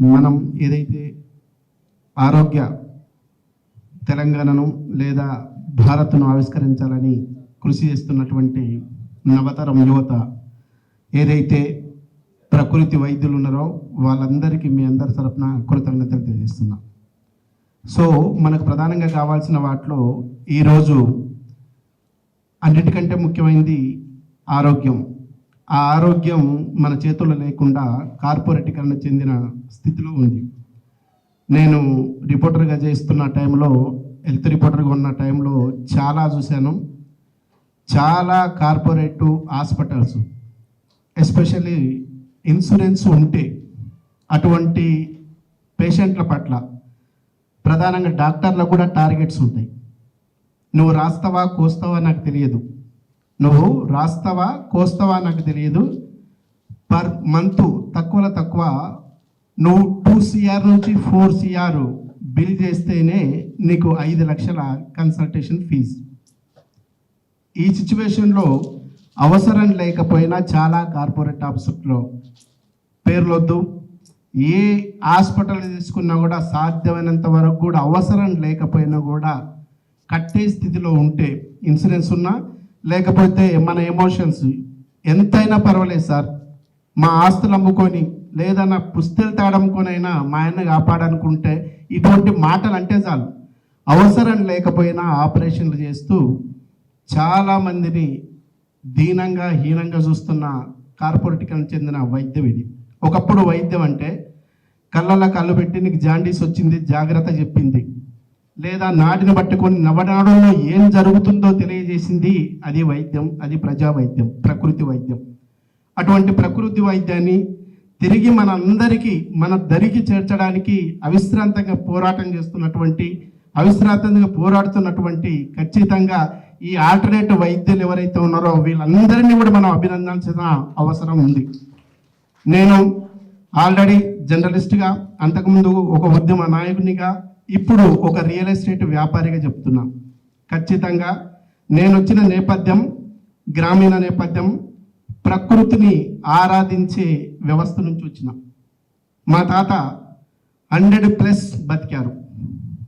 మనం ఏదైతే ఆరోగ్య తెలంగాణను లేదా భారత్ను ఆవిష్కరించాలని కృషి చేస్తున్నటువంటి నవతరం యువత ఏదైతే ప్రకృతి వైద్యులు ఉన్నారో వాళ్ళందరికీ మీ అందరి తరఫున కృతజ్ఞతలు తెలియజేస్తున్నా. సో మనకు ప్రధానంగా కావాల్సిన వాటిలో ఈరోజు అన్నిటికంటే ముఖ్యమైనది ఆరోగ్యం. ఆ ఆరోగ్యం మన చేతుల్లో లేకుండా కార్పొరేటీకరణ చెందిన స్థితిలో ఉంది. నేను రిపోర్టర్గా చేస్తున్న టైంలో హెల్త్ రిపోర్టర్గా ఉన్న టైంలో చాలా చూశాను. చాలా కార్పొరేట్ హాస్పిటల్స్ ఎస్పెషల్లీ ఇన్సూరెన్స్ ఉంటే అటువంటి పేషెంట్ల పట్ల ప్రధానంగా డాక్టర్లకు కూడా టార్గెట్స్ ఉంటాయి. నువ్వు రాస్తావా కోస్తావా నాకు తెలియదు. నువ్వు రాస్తావా కోస్తావా నాకు తెలియదు. పర్ మంత్ తక్కువలో తక్కువ నువ్వు టూ సిఆర్ నుంచి ఫోర్ సిఆర్ బిల్ చేస్తేనే నీకు ఐదు లక్షల కన్సల్టేషన్ ఫీజు. ఈ సిచ్యువేషన్లో అవసరం లేకపోయినా చాలా కార్పొరేట్ ఆఫీసులో పేర్లొద్దు. ఏ హాస్పిటల్ తీసుకున్నా కూడా సాధ్యమైనంత వరకు కూడా అవసరం లేకపోయినా కూడా కట్టే స్థితిలో ఉంటే ఇన్సూరెన్స్ ఉన్నా లేకపోతే మన ఎమోషన్స్ ఎంతైనా పర్వాలేదు సార్. మా ఆస్తులు అమ్ముకొని లేదా నా పుస్తలు తాడమ్ముకొనైనా మా ఆయన కాపాడనుకుంటే ఇటువంటి మాటలు అంటే చాలు. అవసరం లేకపోయినా ఆపరేషన్లు చేస్తూ చాలామందిని దీనంగా హీనంగా చూస్తున్న కార్పొరేట్కి చెందిన వైద్యం ఇది. ఒకప్పుడు వైద్యం అంటే కళ్ళలో కళ్ళు పెట్టి నీకు జాండీస్ వచ్చింది జాగ్రత్త చెప్పింది. లేదా నాటిని పట్టుకొని నవనాడుల్లో ఏం జరుగుతుందో తెలియజేసింది అది వైద్యం అది ప్రజా వైద్యం ప్రకృతి వైద్యం. అటువంటి ప్రకృతి వైద్యాన్ని తిరిగి మన అందరికీ మన దరికి చేర్చడానికి అవిశ్రాంతంగా పోరాటం చేస్తున్నటువంటి అవిశ్రాంతంగా పోరాడుతున్నటువంటి ఖచ్చితంగా ఈ ఆల్టర్నేట్ వైద్యులు ఎవరైతే ఉన్నారో వీళ్ళందరినీ కూడా మనం అభినందించాల్సిన అవసరం ఉంది. నేను ఆల్రెడీ జర్నలిస్ట్గా అంతకుముందు ఒక ఉద్యమ నాయకునిగా ఇప్పుడు ఒక రియల్ ఎస్టేట్ వ్యాపారిగా చెప్తున్నా. ఖచ్చితంగా నేను వచ్చిన నేపథ్యం గ్రామీణ నేపథ్యం ప్రకృతిని ఆరాధించే వ్యవస్థ నుంచి వచ్చిన. మా తాత హండ్రెడ్ ప్లస్ బతికారు.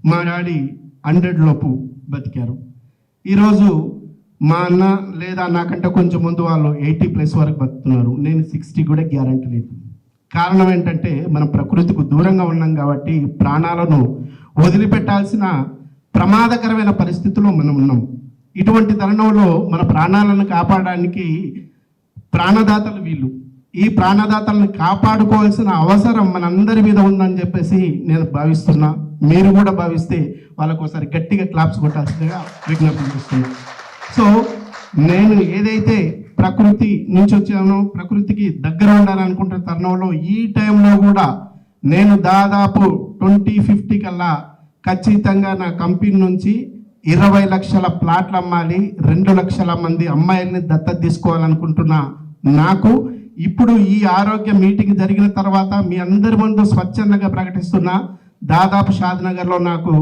మా డాడీ హండ్రెడ్ లోపు బతికారు. ఈరోజు మా అన్న లేదా నాకంటే కొంచెం ముందు వాళ్ళు ఎయిటీ ప్లస్ వరకు బతుకుతున్నారు. నేను సిక్స్టీ కూడా గ్యారంటీ లేదు. కారణం ఏంటంటే మనం ప్రకృతికి దూరంగా ఉన్నాం కాబట్టి ప్రాణాలను వదిలిపెట్టాల్సిన ప్రమాదకరమైన పరిస్థితిలో మనం ఉన్నాం. ఇటువంటి తరుణంలో మన ప్రాణాలను కాపాడడానికి ప్రాణదాతలు వీళ్ళు. ఈ ప్రాణదాతలను కాపాడుకోవాల్సిన అవసరం మనందరి మీద ఉందని చెప్పేసి నేను భావిస్తున్నా. మీరు కూడా భావిస్తే వాళ్ళకు ఒకసారి గట్టిగా క్లాప్స్ కొట్టాల్సిందిగా విజ్ఞప్తి చేస్తున్నా. సో నేను ఏదైతే ప్రకృతి నుంచి వచ్చానో ప్రకృతికి దగ్గర ఉండాలనుకుంటున్న తరుణంలో ఈ టైంలో కూడా నేను దాదాపు ట్వంటీ ఫిఫ్టీ కల్లా ఖచ్చితంగా నా కంపెనీ నుంచి ఇరవై లక్షల ప్లాట్లు అమ్మాలి రెండు లక్షల మంది అమ్మాయిల్ని దత్తత తీసుకోవాలనుకుంటున్నా. నాకు ఇప్పుడు ఈ ఆరోగ్య మీటింగ్ జరిగిన తర్వాత మీ అందరి ముందు స్వచ్ఛందంగా ప్రకటిస్తున్నా. దాదాపు షాద్నగర్లో నాకు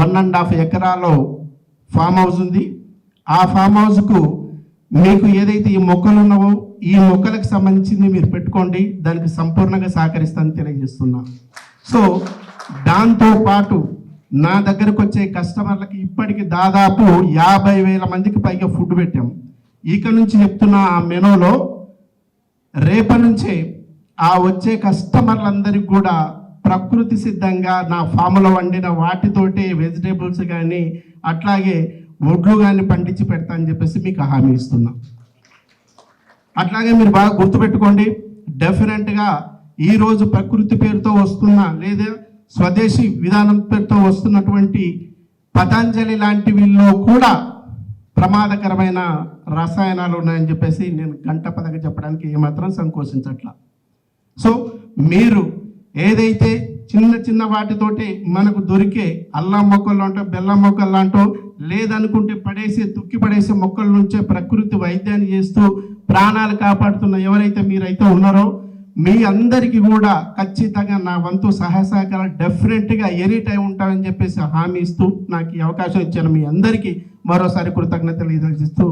వన్ అండ్ హాఫ్ ఎకరాలో ఫామ్ హౌస్ ఉంది. ఆ ఫామ్ హౌస్కు మీకు ఏదైతే ఈ మొక్కలు ఉన్నావో ఈ మొక్కలకు సంబంధించింది మీరు పెట్టుకోండి దానికి సంపూర్ణంగా సహకరిస్తానని తెలియజేస్తున్నా. సో దాంతో పాటు నా దగ్గరకు వచ్చే కస్టమర్లకి ఇప్పటికి దాదాపు యాభై వేల మందికి పైగా ఫుడ్ పెట్టాం. ఇక నుంచి చెప్తున్న ఆ మెనూలో రేపటి నుంచే ఆ వచ్చే కస్టమర్లందరికీ కూడా ప్రకృతి సిద్ధంగా నా ఫామ్లో వండిన వాటితోటే వెజిటేబుల్స్ కానీ అట్లాగే వడ్లు కానీ పండించి పెడతా అని చెప్పేసి మీకు హామీ ఇస్తున్నా. అట్లాగే మీరు బాగా గుర్తుపెట్టుకోండి డెఫినెట్గా ఈరోజు ప్రకృతి పేరుతో వస్తున్న లేదా స్వదేశీ విధానం పేరుతో వస్తున్నటువంటి పతంజలి లాంటి వీళ్ళు కూడా ప్రమాదకరమైన రసాయనాలు ఉన్నాయని చెప్పేసి నేను గంట పదక చెప్పడానికి ఏమాత్రం సంకోచించట్లా. సో మీరు ఏదైతే చిన్న చిన్న వాటితోటి మనకు దొరికే అల్లం మొక్కలు అంటో బెల్లం మొక్కలు అంటో లేదనుకుంటే పడేసే తుక్కి పడేసే మొక్కల నుంచే ప్రకృతి వైద్యాన్ని చేస్తూ ప్రాణాలు కాపాడుతున్న ఎవరైతే మీరైతే ఉన్నారో మీ అందరికీ కూడా ఖచ్చితంగా నా వంతు సహాయ సహకారాలు డెఫినెట్గా ఎనీ టైం ఉంటామని చెప్పేసి హామీ ఇస్తూ నాకు ఈ అవకాశం ఇచ్చాను మీ అందరికీ మరోసారి కృతజ్ఞతలు తెలియజేస్తూ